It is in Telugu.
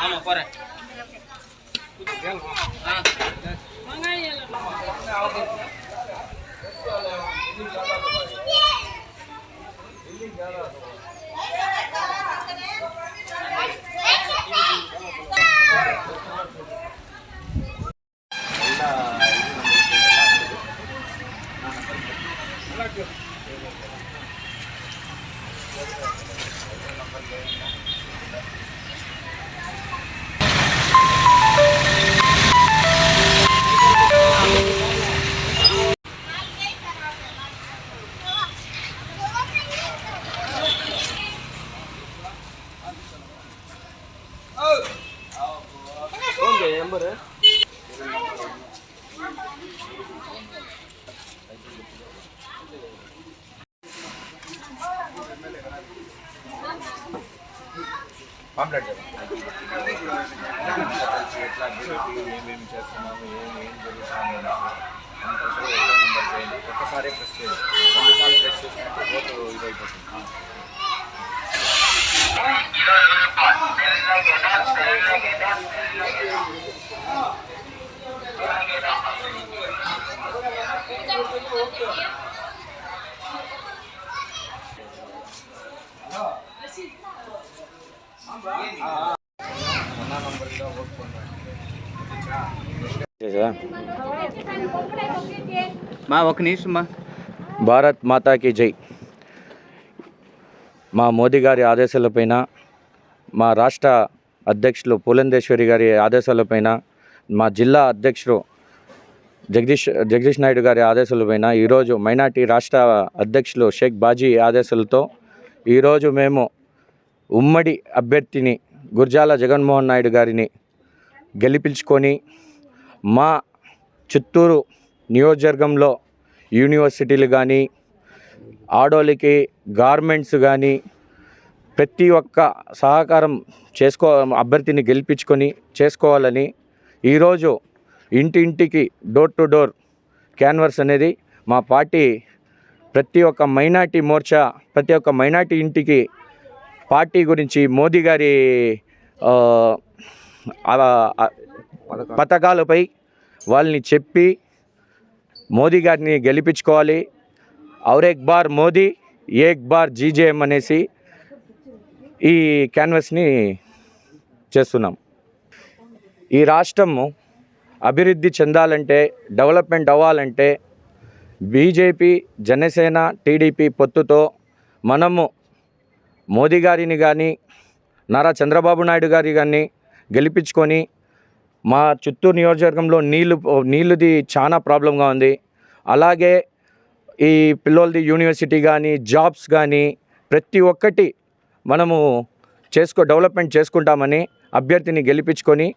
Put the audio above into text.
ஆமா போறேன் बर పాంప్లెట్ ఎట్లా అభివృద్ధి ఏమేమి చేస్తున్నాము ఏం ఏం జరుగుతుంది కంపల్సరీ ఒకటో నెంబర్ చేయండి ఒక్కసారి ప్రెస్ చేయండి రెండుసార్లు ప్రెస్ చేసినట్టు ఓటు ఇదైపోతుంది మా ఒక నిమిషం మా. భారత్ మాతాకి జై. మా మోదీ గారి ఆదేశాలపైన మా రాష్ట్ర అధ్యక్షులు పులందేశ్వరి గారి ఆదేశాలపైన మా జిల్లా అధ్యక్షుడు జగదీష్ జగదీష్ నాయుడు గారి ఆదేశాలపైన ఈరోజు మైనార్టీ రాష్ట్ర అధ్యక్షులు షేక్ బాజీ ఆదేశాలతో ఈరోజు మేము ఉమ్మడి అభ్యర్థిని గుర్జాల జగన్మోహన్ నాయుడు గారిని గెలిపించుకొని మా చిత్తూరు నియోజకవర్గంలో యూనివర్సిటీలు కానీ ఆడోళ్ళకి గార్మెంట్స్ కానీ ప్రతి ఒక్క సహకారం చేసుకో అభ్యర్థిని గెలిపించుకొని చేసుకోవాలని ఈరోజు ఇంటింటికి డోర్ టు డోర్ క్యాన్వర్స్ అనేది మా పార్టీ ప్రతి ఒక్క మైనార్టీ మోర్చా ప్రతి ఒక్క మైనార్టీ ఇంటికి పార్టీ గురించి మోదీ గారి పథకాలపై వాళ్ళని చెప్పి మోదీ గారిని గెలిపించుకోవాలి. ఔరేక్ బార్ మోదీ ఏక్ బార్ జీజేఎం అనేసి ఈ క్యాన్వస్ని చేస్తున్నాం. ఈ రాష్ట్రము అభివృద్ధి చెందాలంటే డెవలప్మెంట్ అవ్వాలంటే బీజేపీ జనసేన టీడీపీ పొత్తుతో మనము మోదీ గారిని కానీ నారా చంద్రబాబు నాయుడు గారి కానీ గెలిపించుకొని మా చిత్తూరు నియోజకవర్గంలో నీళ్ళు నీళ్ళుది చాలా ప్రాబ్లంగా ఉంది. అలాగే ఈ పిల్లలది యూనివర్సిటీ కానీ జాబ్స్ కానీ ప్రతి ఒక్కటి మనము చేసుకో డెవలప్మెంట్ చేసుకుంటామని అభ్యర్థిని గెలిపించుకొని